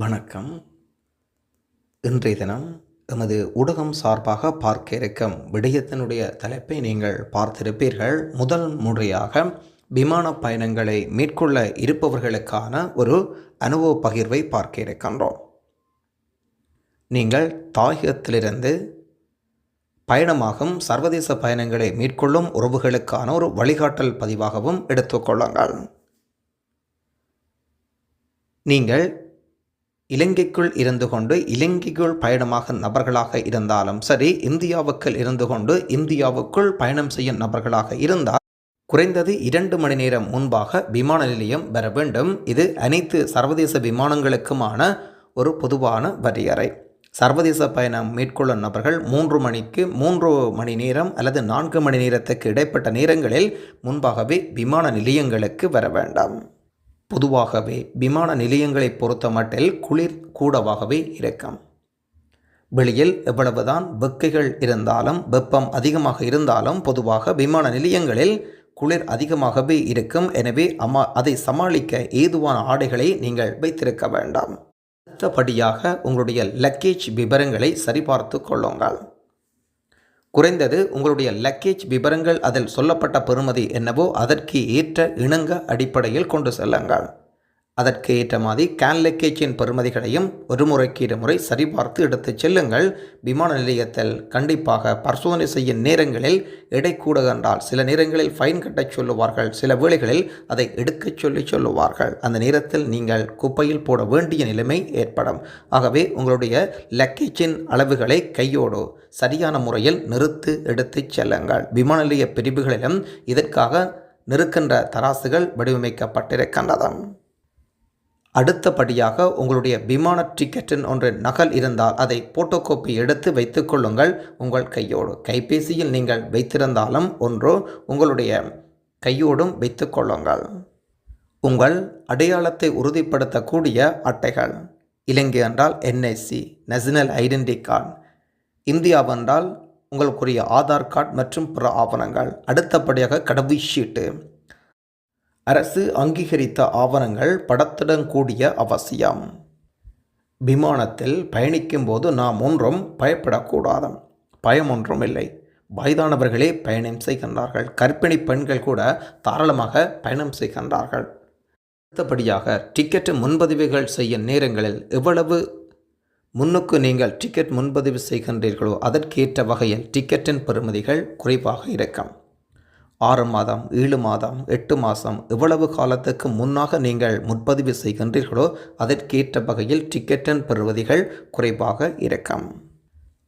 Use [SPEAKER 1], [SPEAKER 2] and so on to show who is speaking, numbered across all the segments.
[SPEAKER 1] வணக்கம். இன்றைய தினம் எமது ஊடகம் சார்பாக பார்க்க இருக்கும் விடயத்தினுடைய தலைப்பை நீங்கள் பார்த்திருப்பீர்கள். முதல் முறையாக விமான பயணங்களை மேற்கொள்ள இருப்பவர்களுக்கான ஒரு அனுபவ பகிர்வை பார்க்க இருக்கின்றோம். நீங்கள் தாயகத்திலிருந்து பயணமாகும் சர்வதேச பயணங்களை மேற்கொள்ளும் உறவுகளுக்கான ஒரு வழிகாட்டல் பதிவாகவும் எடுத்துக்கொள்ளுங்கள் நீங்கள் இலங்கைக்குள் இருந்து கொண்டு இலங்கைக்குள் பயணமாக நபர்களாக இருந்தாலும் சரி இந்தியாவுக்குள் இருந்து கொண்டு இந்தியாவுக்குள் பயணம் செய்யும் நபர்களாக இருந்தால் குறைந்தது இரண்டு மணி நேரம் முன்பாக விமான நிலையம் பெற வேண்டும். இது அனைத்து சர்வதேச விமானங்களுக்குமான ஒரு பொதுவான வரையறை. சர்வதேச பயணம் மேற்கொள்ளும் நபர்கள் மூன்று மணிக்கு மூன்று மணி நேரம் அல்லது நான்கு மணி நேரத்துக்கு இடைப்பட்ட நேரங்களில் முன்பாகவே விமான நிலையங்களுக்கு வர வேண்டாம். பொதுவாகவே விமான நிலையங்களை பொறுத்த மட்டில் குளிர் கூடவாகவே இருக்கும். வெளியில் எவ்வளவுதான் வெக்கைகள் இருந்தாலும் வெப்பம் அதிகமாக இருந்தாலும் பொதுவாக விமான நிலையங்களில் குளிர் அதிகமாகவே இருக்கும். எனவே அம்மா அதை சமாளிக்க ஏதுவான ஆடைகளை நீங்கள் வைத்திருக்க வேண்டாம். அடுத்தபடியாக உங்களுடைய லக்கேஜ் விவரங்களை சரிபார்த்து கொள்ளுங்கள். குறைந்தது உங்களுடைய லக்கேஜ் விவரங்கள் அதில் சொல்லப்பட்ட பெறுமதி என்னவோ அதற்கு ஏற்ற இணங்க அடிப்படையில் கொண்டு செல்லுங்கள். அதற்கு ஏற்ற மாதிரி கேன் லக்கேஜின் பெறுமதிகளையும் ஒரு முறைக்கு இருமுறை சரிபார்த்து எடுத்துச் செல்லுங்கள். விமான நிலையத்தில் கண்டிப்பாக பரிசோதனை செய்யும் நேரங்களில் எடை கூட கண்டால் சில நேரங்களில் ஃபைன் கட்டச் சொல்லுவார்கள் சில வேளைகளில் அதை எடுக்கச் சொல்லி சொல்லுவார்கள். அந்த நேரத்தில் நீங்கள் குப்பையில் போட வேண்டிய நிலைமை ஏற்படும். ஆகவே உங்களுடைய லக்கேஜின் அளவுகளை கையோடு சரியான முறையில் நிறுத்து எடுத்துச் செல்லுங்கள். விமான நிலைய பிரிவுகளிலும் இதற்காக நிற்கின்ற தராசுகள் வடிவமைக்கப்பட்டிருக்கின்றன. அடுத்தபடியாக உங்களுடைய விமான டிக்கெட்டின் ஒன்று நகல் இருந்தால் அதை போட்டோகோப்பி எடுத்து வைத்துக்கொள்ளுங்கள் உங்கள் கையோடு கைபேசியில் நீங்கள் வைத்திருந்தாலும் ஒன்றோ உங்களுடைய கையோடும் வைத்துக்கொள்ளுங்கள் உங்கள் அடையாளத்தை உறுதிப்படுத்தக்கூடிய அட்டைகள். இலங்கை என்றால் என்ஐசி நேஷனல் ஐடென்டி கார்டு இந்தியாவென்றால் உங்களுக்குரிய ஆதார் கார்டு மற்றும் பிற ஆவணங்கள். அடுத்தபடியாக கடவுள் ஷீட்டு அரசு அங்கீகரித்த ஆவணங்கள் படத்துடன் கூடிய அவசியம். விமானத்தில் பயணிக்கும்போது நாம் ஒன்றும் பயப்படக்கூடாது பயம் ஒன்றும் இல்லை. வயதானவர்களே பயணம் செய்கின்றார்கள். கர்ப்பிணி பெண்கள் கூட தாராளமாக பயணம் செய்கின்றார்கள். அடுத்தபடியாக டிக்கெட் முன்பதிவுகள் செய்யும் நேரங்களில் எவ்வளவு முன்னுக்கு நீங்கள் டிக்கெட் முன்பதிவு செய்கின்றீர்களோ அதற்கேற்ற வகையில் டிக்கெட்டின் பெறுமதிகள் குறைவாக இருக்கும். ஆறு மாதம் ஏழு மாதம் எட்டு மாதம் எவ்வளவு காலத்துக்கு முன்னாக நீங்கள் முன்பதிவு செய்கின்றீர்களோ அதற்கேற்ற வகையில் டிக்கெட்டின் பெறுவதிகள் குறைவாக இருக்கும்.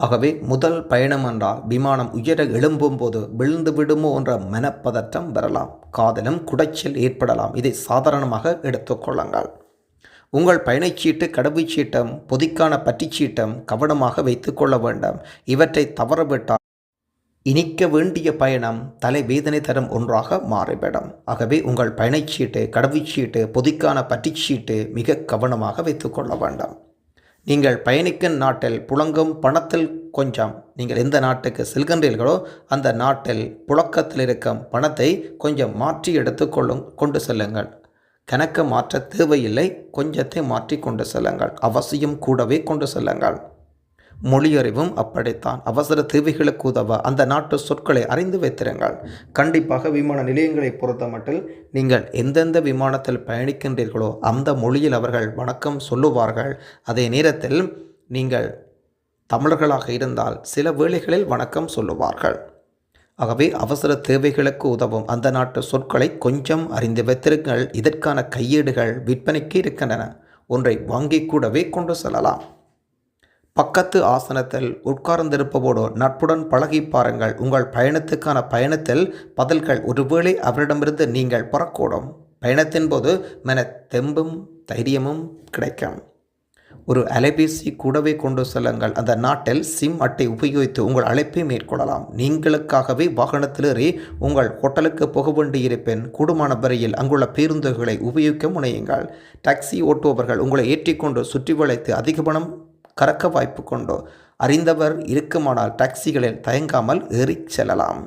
[SPEAKER 1] ஆகவே முதல் பயணம் என்றால் விமானம் உயர எழும்பும் போது விழுந்து விடுமோ என்ற மனப்பதற்றம் வரலாம். காதலும் குடைச்சல் ஏற்படலாம். இதை சாதாரணமாக எடுத்துக்கொள்ளுங்கள் உங்கள் பயணச்சீட்டு கடவுச்சீட்டம் பொதிக்கான பட்டிச்சீட்டம் கவனமாக வைத்துக்கொள்ள வேண்டும். இவற்றை தவறவிட்டால் இனிக்க வேண்டிய பயணம் தலைவேதனை தரும் ஒன்றாக மாறிவிடும் ஆகவே உங்கள் பயணச்சீட்டு கடவுச்சீட்டு பொதிக்கான பற்றிச்சீட்டு மிக கவனமாக வைத்துக்கொள்ள வேண்டும். நீங்கள் பயணிக்கும் நாட்டில் புழங்கும் பணத்தில் கொஞ்சம் நீங்கள் எந்த நாட்டுக்கு செல்கின்றீர்களோ அந்த நாட்டில் புழக்கத்தில் இருக்கும் பணத்தை கொஞ்சம் மாற்றி எடுத்துக்கொள்ளும் கொண்டு செல்லுங்கள். கணக்கு மாற்ற தேவையில்லை கொஞ்சத்தை மாற்றி கொண்டு செல்லுங்கள். அவசியம் கூடவே கொண்டு செல்லுங்கள். மொழியறிவும் அப்படித்தான். அவசர தேவைகளுக்கு உதவ அந்த நாட்டு சொற்களை அறிந்து வைத்திருங்கள். கண்டிப்பாக விமான நிலையங்களை பொறுத்த மட்டில் நீங்கள் எந்தெந்த விமானத்தில் பயணிக்கின்றீர்களோ அந்த மொழியில் அவர்கள் வணக்கம் சொல்லுவார்கள். அதே நேரத்தில் நீங்கள் தமிழர்களாக இருந்தால் சில வேளைகளில் வணக்கம் சொல்லுவார்கள். ஆகவே அவசர தேவைகளுக்கு உதவும் அந்த நாட்டு சொற்களை கொஞ்சம் அறிந்து வைத்திருங்கள். இதற்கான கையேடுகள் விற்பனைக்கு இருக்கின்றன. ஒன்றை வாங்கி கூடவே கொண்டு செல்லலாம். பக்கத்து ஆசனத்தில் உட்கார்ந்திருப்பவோடு நட்புடன் பழகி பாருங்கள். உங்கள் பயணத்துக்கான பயணத்தில் பதில்கள் ஒருவேளை அவரிடமிருந்து நீங்கள் பெறக்கூடும். பயணத்தின் போது மன தெம்பும் தைரியமும் கிடைக்கும். ஒரு அலைபேசி கூடவே கொண்டு செல்லுங்கள். அந்த நாட்டில் சிம் அட்டை உபயோகித்து உங்கள் அழைப்பை மேற்கொள்ளலாம். நீங்களுக்காகவே வாகனத்தில் ஏறி உங்கள் ஹோட்டலுக்கு போக வேண்டியிருப்பேன். கூடுமான வரையில் அங்குள்ள பேருந்துகளை உபயோகிக்க முனையுங்கள். டாக்ஸி ஓட்டுபவர்கள் உங்களை ஏற்றிக்கொண்டு சுற்றி வளைத்து அதிக பணம் கறக்க வாய்ப்பு கொண்டோ. அறிந்தவர் இருக்குமானால் டாக்ஸிகளில் தயங்காமல் ஏறிச் செல்லலாம்.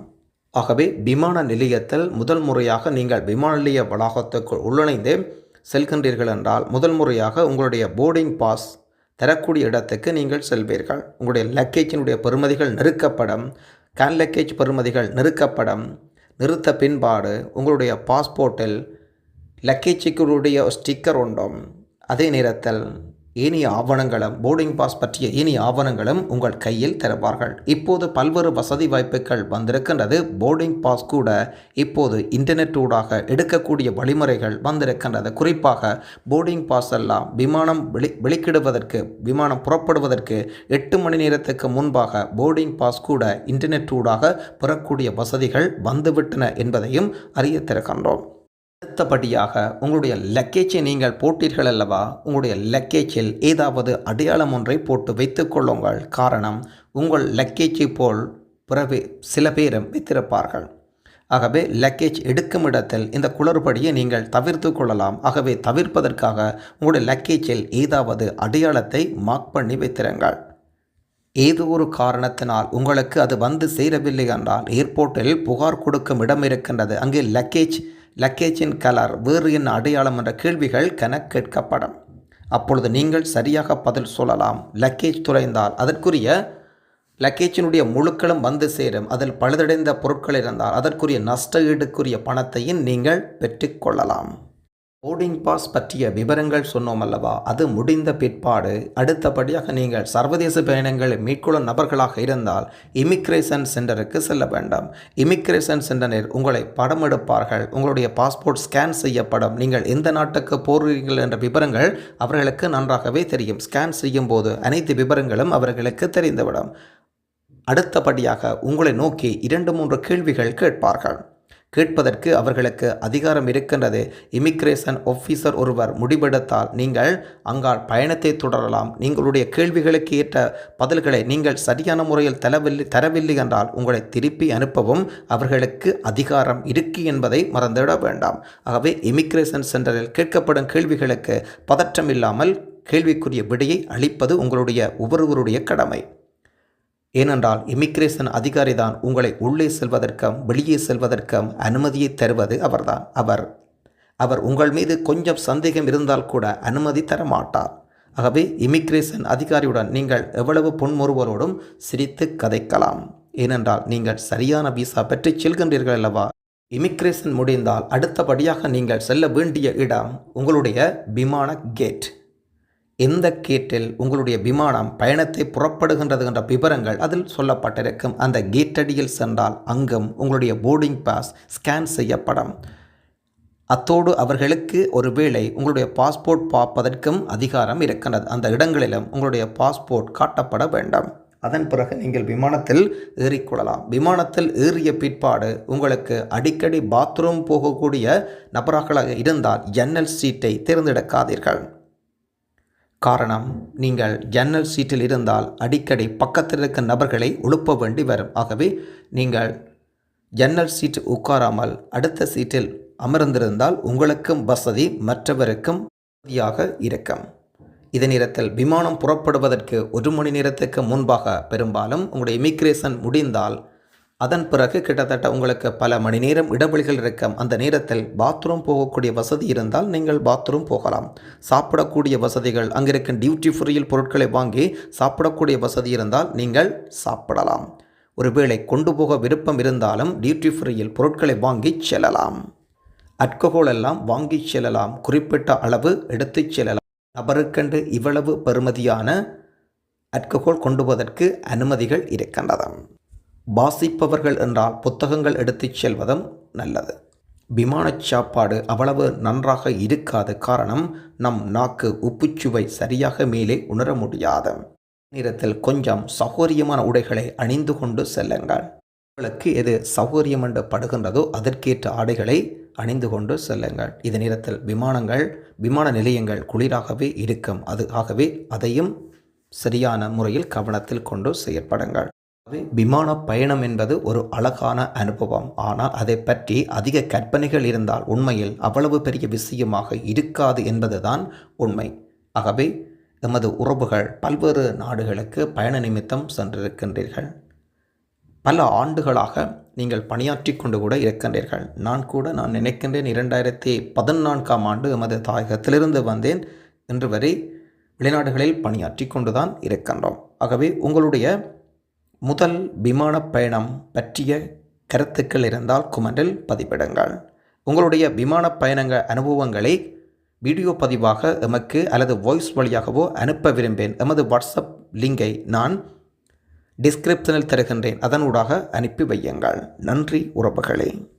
[SPEAKER 1] ஆகவே விமான நிலையத்தில் முதல் முறையாக நீங்கள் விமான நிலைய வளாகத்துக்குள் உள்ளிணைந்து செல்கின்றீர்கள் என்றால் முதல் முறையாக உங்களுடைய போர்டிங் பாஸ் தரக்கூடிய இடத்துக்கு நீங்கள் செல்வீர்கள். உங்களுடைய லக்கேஜினுடைய பெறுமதிகள் நெருக்கப்படும். Can luggage பெறுமதிகள் நெருக்கப்படும். நிறுத்த பின்பாடு உங்களுடைய பாஸ்போர்ட்டில் லக்கேஜுக்குடைய ஸ்டிக்கர் உண்டும். அதே நேரத்தில் ஏனைய ஆவணங்களும் போர்டிங் பாஸ் பற்றிய ஏனைய ஆவணங்களும் உங்கள் கையில் தருவார்கள். இப்போது பல்வேறு வசதி வாய்ப்புகள் வந்திருக்கின்றது. போர்டிங் பாஸ் கூட இப்போது இன்டர்நெட் ஊடாக எடுக்கக்கூடிய வழிமுறைகள் வந்திருக்கின்றது. குறிப்பாக போர்டிங் பாஸ் எல்லாம் விமானம் வெளி வெளிக்கிடுவதற்கு விமானம் புறப்படுவதற்கு எட்டு மணி நேரத்துக்கு முன்பாக போர்டிங் பாஸ் கூட இன்டர்நெட் ஊடாக பெறக்கூடிய வசதிகள் வந்துவிட்டன என்பதையும் அறியத்திருக்கின்றோம் அடுத்தபடியாக உங்களுடைய லக்கேஜை நீங்கள் போட்டீர்கள் அல்லவா? உங்களுடைய லக்கேஜில் ஏதாவது அடையாளம் ஒன்றை போட்டு வைத்துக் கொள்ளுங்கள். காரணம் உங்கள் லக்கேஜை போல் பிறவே சில பேரும் வைத்திருப்பார்கள். ஆகவே லக்கேஜ் எடுக்கும் இடத்தில் இந்த குளறுபடியை நீங்கள் தவிர்த்து கொள்ளலாம். ஆகவே தவிர்ப்பதற்காக உங்களுடைய லக்கேஜில் ஏதாவது அடையாளத்தை மார்க் பண்ணி வைத்திருங்கள். ஏதோ ஒரு காரணத்தினால் உங்களுக்கு அது வந்து சேரவில்லை என்றால் ஏர்போர்ட்டில் புகார் கொடுக்கும் இடம் இருக்கின்றது. அங்கே லக்கேஜ் லக்கேஜின் கலர் வேறு என்ன அடையாளம் என்ற கேள்விகள் கன கேட்கப்படும். அப்பொழுது நீங்கள் சரியாக பதில் சொல்லலாம். லக்கேஜ் துளைந்தால் அதற்குரிய லக்கேஜினுடைய முழுக்களும் வந்து சேரும். அதில் பழுதடைந்த பொருட்கள் இருந்தால் அதற்குரிய நஷ்ட ஈடுக்குரிய பணத்தையும் நீங்கள் பெற்றுக்கொள்ளலாம் போர்டிங் பாஸ் பற்றிய விவரங்கள் சொன்னோம் அல்லவா? அது முடிந்த பிற்பாடு அடுத்தபடியாக நீங்கள் சர்வதேச பயணங்களை மேற்கொள்ளும் நபர்களாக இருந்தால் இமிக்ரேஷன் சென்டருக்கு செல்ல வேண்டாம். இமிக்ரேஷன் சென்டரில் உங்களை படம் எடுப்பார்கள். உங்களுடைய பாஸ்போர்ட் ஸ்கேன் செய்யப்படும். நீங்கள் எந்த நாட்டுக்கு போகிறீர்கள் என்ற விவரங்கள் அவர்களுக்கு நன்றாகவே தெரியும். ஸ்கேன் செய்யும் போது அனைத்து விவரங்களும் அவர்களுக்கு தெரிந்துவிடும். அடுத்தபடியாக உங்களை நோக்கி இரண்டு மூன்று கேள்விகள் கேட்பார்கள். கேட்பதற்கு அவர்களுக்கு அதிகாரம் இருக்கின்றது. இமிக்ரேஷன் ஆஃபீஸர் ஒருவர் முடிவெடுத்தால் நீங்கள் அங்கால் பயணத்தை தொடரலாம். நீங்களுடைய கேள்விகளுக்கு ஏற்ற பதில்களை நீங்கள் சரியான முறையில் தரவில்லை தரவில்லை என்றால் உங்களை திருப்பி அனுப்பவும் அவர்களுக்கு அதிகாரம் இருக்கு என்பதை மறந்துவிட வேண்டாம். ஆகவே இமிக்ரேஷன் சென்டரில் கேட்கப்படும் கேள்விகளுக்கு பதற்றம் இல்லாமல் கேள்விக்குரிய விடையை அளிப்பது உங்களுடைய ஒவ்வொருவருடைய கடமை. ஏனென்றால் இமிக்ரேஷன் அதிகாரி தான் உங்களை உள்ளே செல்வதற்கும் வெளியே செல்வதற்கும் அனுமதியை தருவது அவர்தான். அவர் அவர் உங்கள் மீது கொஞ்சம் சந்தேகம் இருந்தால் கூட அனுமதி தர மாட்டார் ஆகவே இமிக்ரேஷன் அதிகாரியுடன் நீங்கள் எவ்வளவு பொன்முறுவலோடும் சிரித்து கதைக்கலாம். ஏனென்றால் நீங்கள் சரியான விசா பெற்று செல்கின்றீர்கள் அல்லவா? இமிக்ரேஷன் முடிந்தால் அடுத்தபடியாக நீங்கள் செல்ல வேண்டிய இடம் உங்களுடைய விமான கேட் எந்த கேட்டில் உங்களுடைய விமானம் பயணத்தை புறப்படுகின்றது என்ற விவரங்கள் அதில் சொல்லப்பட்டிருக்கும். அந்த கேட்டடியில் சென்றால் அங்கும் உங்களுடைய போர்டிங் பாஸ் ஸ்கேன் செய்யப்படும். அத்தோடு அவர்களுக்கு ஒருவேளை உங்களுடைய பாஸ்போர்ட் பார்ப்பதற்கும் அதிகாரம் இருக்கின்றது. அந்த இடங்களிலும் உங்களுடைய பாஸ்போர்ட் காட்டப்பட வேண்டாம். அதன் பிறகு நீங்கள் விமானத்தில் ஏறிக்கொள்ளலாம். விமானத்தில் ஏறிய பிற்பாடு உங்களுக்கு அடிக்கடி பாத்ரூம் போகக்கூடிய நபர்களாக இருந்தால் ஜன்னல் சீட்டை தேர்ந்தெடுக்காதீர்கள். காரணம் நீங்கள் ஜன்னல் சீட்டில் இருந்தால் அடிக்கடி பக்கத்தில் இருக்க நபர்களை உழுப்ப வேண்டி வரும். ஆகவே நீங்கள் ஜன்னல் சீட் உட்காராமல் அடுத்த சீட்டில் அமர்ந்திருந்தால் உங்களுக்கும் வசதி மற்றவருக்கும் வசதியாக இருக்கும். இதே நேரத்தில் விமானம் புறப்படுவதற்கு ஒரு மணி நேரத்துக்கு முன்பாக பெரும்பாலும் உங்களுடைய இமிக்ரேஷன் முடிந்தால் அதன் பிறகு கிட்டத்தட்ட உங்களுக்கு பல மணி நேரம் இடைவெளிகள் இருக்கும். அந்த நேரத்தில் பாத்ரூம் போகக்கூடிய வசதி இருந்தால் நீங்கள் பாத்ரூம் போகலாம். சாப்பிடக்கூடிய வசதிகள் அங்கிருக்கும் டியூட்டி ஃப்ரீயில் பொருட்களை வாங்கி சாப்பிடக்கூடிய வசதி இருந்தால் நீங்கள் சாப்பிடலாம். ஒருவேளை கொண்டு போக விருப்பம் இருந்தாலும் டியூட்டி ஃப்ரீயில் பொருட்களை வாங்கி செல்லலாம். அல்கஹோல் எல்லாம் வாங்கி செல்லலாம். குறிப்பிட்ட அளவு எடுத்துச் செல்லலாம். நபருக்கென்று இவ்வளவு பெறுமதியான அட்கோகோல் கொண்டு போவதற்கு அனுமதிகள் இருக்கின்றன. வாசிப்பவர்கள் என்றால் புத்தகங்கள் எடுத்துச் செல்வதும் நல்லது. விமானச் சாப்பாடு அவ்வளவு நன்றாக இருக்காது காரணம் நம் நாக்கு உப்புச்சுவை சரியாக மேலே உணர முடியாது. நேரத்தில் கொஞ்சம் சௌகரியமான உடைகளை அணிந்து கொண்டு செல்லுங்கள். உங்களுக்கு எது சௌகரியம் என்று படுகின்றதோ அதற்கேற்ற ஆடைகளை அணிந்து கொண்டு செல்லுங்கள். இது நேரத்தில் விமானங்கள் விமான நிலையங்கள் குளிராகவே இருக்கும். அது ஆகவே அதையும் சரியான முறையில் கவனத்தில் கொண்டு செயற்படுங்கள். விமான பயணம் என்பது ஒரு அழகான அனுபவம். ஆனால் அதை பற்றி அதிக கற்பனைகள் இருந்தால் உண்மையில் அவ்வளவு பெரிய விஷயமாக இருக்காது என்பதுதான் உண்மை. ஆகவே எமது உறவுகள் பல்வேறு நாடுகளுக்கு பயண நிமித்தம் சென்றிருக்கின்றீர்கள். பல ஆண்டுகளாக நீங்கள் பணியாற்றி கொண்டு கூட இருக்கின்றீர்கள். நான் கூட நான் நினைக்கின்றேன் இரண்டாயிரத்தி பதினான்காம் ஆண்டு எமது தாயகத்திலிருந்து வந்தேன். இன்று வரை வெளிநாடுகளில் பணியாற்றி கொண்டுதான் இருக்கின்றோம். ஆகவே உங்களுடைய முதல் விமான பயணம் பற்றிய கருத்துக்கள் இருந்தால் குமரில் பதிவிடுங்கள். உங்களுடைய விமானப் பயணங்க அனுபவங்களை வீடியோ பதிவாக எமக்கு அல்லது வாய்ஸ் வழியாகவோ அனுப்ப விரும்பேன் எமது வாட்ஸ்அப் லிங்கை நான் டிஸ்கிரிப்ஷனில் தருகின்றேன். அதனூடாக அனுப்பி வையுங்கள். நன்றி உறவுகளே.